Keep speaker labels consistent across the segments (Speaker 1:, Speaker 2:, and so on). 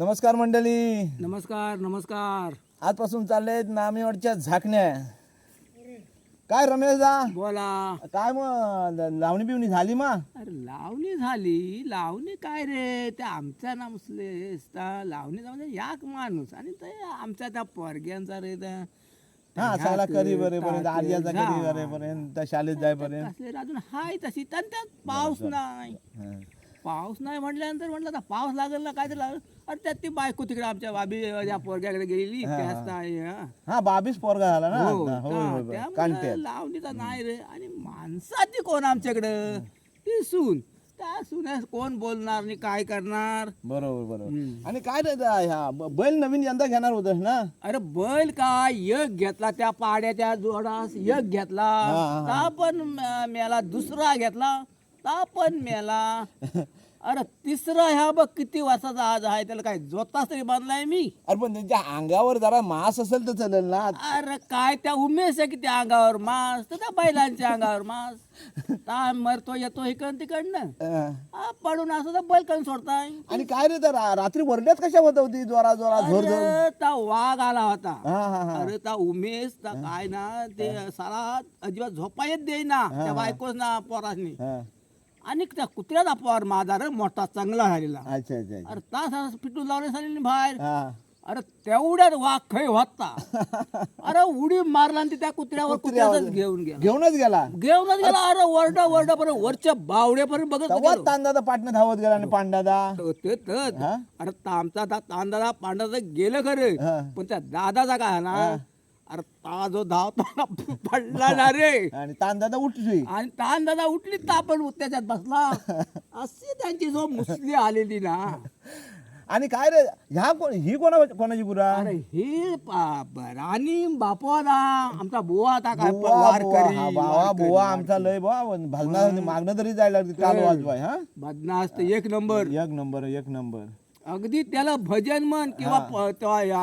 Speaker 1: नमस्कार मंडळी.
Speaker 2: नमस्कार नमस्कार.
Speaker 1: आजपासून चाललेत नामेवाडच्या झाकण्या. काय रमेश दा
Speaker 2: बोला.
Speaker 1: काय मग लावणी बिवणी झाली मा?
Speaker 2: अरे लावणी झाली. लावणी काय रे? ते आमच्या नामसले लावणी म्हणजे याक माणूस. आणि ते आमच्या त्या पोरग्यांचा रे त्या.
Speaker 1: हा
Speaker 2: ते,
Speaker 1: करी बरेपर्यंत आर्याचा करी. बरेपर्यंत शाळेत जाईपर्यंत.
Speaker 2: असले अजून हाय तशी त्यात पाऊस नाही. पाऊस नाही म्हटल्यानंतर म्हटलं आता पाऊस लागेल ना काय तर लागेल. अरे त्यात ती बायको तिकडे आमच्या बाबी त्या पोरग्याकडे गेलेली.
Speaker 1: हा,
Speaker 2: त्याच हा.
Speaker 1: हा. बावीस पोरगा झाला ना
Speaker 2: हो,
Speaker 1: आता. होय,
Speaker 2: का-
Speaker 1: होय, होय.
Speaker 2: त्यामुळं
Speaker 1: कांट्यात.
Speaker 2: लावणीचा नाही रे. आणि माणसाची कोण आमच्याकडं? ती सून. त्या सुन्यास कोण बोलणार आणि काय करणार?
Speaker 1: बरोबर बरोबर. आणि काय रे ह्या ब- बैल नवीन यंदा घेणार होत ना?
Speaker 2: अरे बैल काय? एक घेतला त्या पाड्याच्या जोडास एक घेतला.
Speaker 1: हा, हा.
Speaker 2: ता पण म- मेला दुसरा घेतला? ता पण मेला. अरे तिसरा ह्या बघ किती वर्षाचा आज आहे त्याला काय जोताच तरी बांधलाय मी.
Speaker 1: अरे पण त्यांच्या अंगावर जरा मांस असेल तर चालेल ना.
Speaker 2: अरे काय त्या उमेश आहे की त्या अंगावर मास तर त्या बैलांच्या अंगावर मास. ता मरतो येतो इकडं तिकडनं.
Speaker 1: हा,
Speaker 2: पडून असं तर बैल कण सोडताय.
Speaker 1: आणि काय रे तर रा- रात्री वरड्यात कशा होत होती जोरा जोरा झोर झोर
Speaker 2: अरे ता वाघ आला होता.
Speaker 1: हा हा हा.
Speaker 2: अरे ता उमेश ता काय ना ते साला अजिबात झोपा येत देईना त्या बायकोच ना पोरासनी.
Speaker 1: हा.
Speaker 2: आणि त्या कुत्र्याचा पोर माझा रे मोठा चांगला झालेला.
Speaker 1: अच्छा अच्छा अच्छा.
Speaker 2: अरे तास पिटून लावले झालेली बाहेर.
Speaker 1: हा.
Speaker 2: अरे तेवढ्यात वाघ खय होता. अरे उडी मारला आणि ते त्या कुत्र्यावर कुत्र्याच घेऊन गेला.
Speaker 1: घेऊनच गेला.
Speaker 2: घेऊनच गेला. अरे वरडा वरडा पर्यंत वरच्या बावड्यापर्यंत बघत
Speaker 1: तेव्हा
Speaker 2: गेलो.
Speaker 1: तांदाचा पाटणं धावत गेला आणि पांडादा.
Speaker 2: तो ते तर.
Speaker 1: हा?
Speaker 2: अरे आमचा ता तांदळा पांढरा गेलं खरं.
Speaker 1: हा.
Speaker 2: पण त्या दादाचा काय ना अरे ता जो धावताना पडला ना रे.
Speaker 1: आणि तांदादा उठली.
Speaker 2: आणि तान दादा उठली तापण त्याच्यात बसला. अशी त्यांची जो मुसली आलेली ना.
Speaker 1: आणि काय रे ह्या कोण ही कोणा कोणाची गुरा?
Speaker 2: अरे हे पा- राणी बापवादा आमचा बुवा आता काय
Speaker 1: बुवा, बुवा,
Speaker 2: वारकरी
Speaker 1: हा, बावा
Speaker 2: वारकरी,
Speaker 1: बुवा
Speaker 2: वारकरी.
Speaker 1: आमचा लय बुवा भजना मागणं तरी जायला लागते काल वाजवाय हा?
Speaker 2: बदनास तर एक नंबर.
Speaker 1: एक नंबर एक नंबर.
Speaker 2: अगदी त्याला भजन म्हण किंवा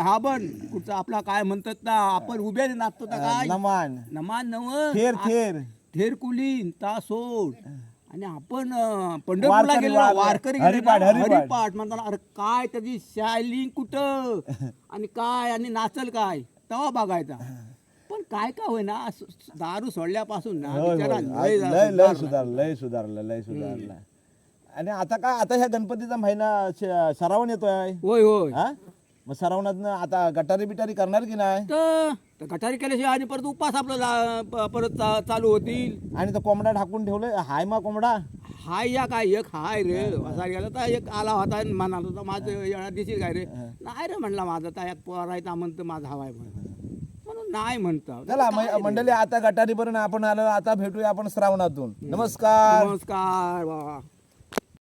Speaker 2: हा. बन कुठचा आपला काय म्हणतात ना आपण उभे नाचतो काय?
Speaker 1: नमान.
Speaker 2: नमान नव.
Speaker 1: थेर थेर.
Speaker 2: थेर कुलीन ता सोड. आणि आपण पंढरपूरला गेलो वारकरी
Speaker 1: हरिपाठ,
Speaker 2: म्हणताना अरे काय त्याची शायलिंग कुठं? आणि काय आणि नाचल काय? तवा बघायचा. पण काय काय होय ना दारू सोडल्यापासून ना लय.
Speaker 1: सुधारलं लय सुधारलं लय सुधारलं. आणि आता काय आता ह्या गणपतीचा महिना श- सरावण येतोय.
Speaker 2: होय होय.
Speaker 1: हा? मग सरावणात आता गटारी बिटारी करणार की नाही?
Speaker 2: तर तर गटारी केल्याशिवाय आणि परत उपास आपलं ला- प- परत चा- चालू होतील.
Speaker 1: आणि तो कोंबडा ढाकून ठेवलंय. हाय मा कोंबडा.
Speaker 2: हाय या काय एक हाय रे. असा गेला तर एक आला होता आणि म्हणाला होता माझं येणार दिसेल काय रे? नाही रे म्हणला माझा तर एक पोर आहे म्हणतं माझा हवाय म्हणून. म्हणून नाही म्हणतो.
Speaker 1: चला म- मंडळी आता गटारी पर्यंत आपण आलो आता भेटूया आपण श्रावणातून. नमस्कार.
Speaker 2: नमस्कार बाबा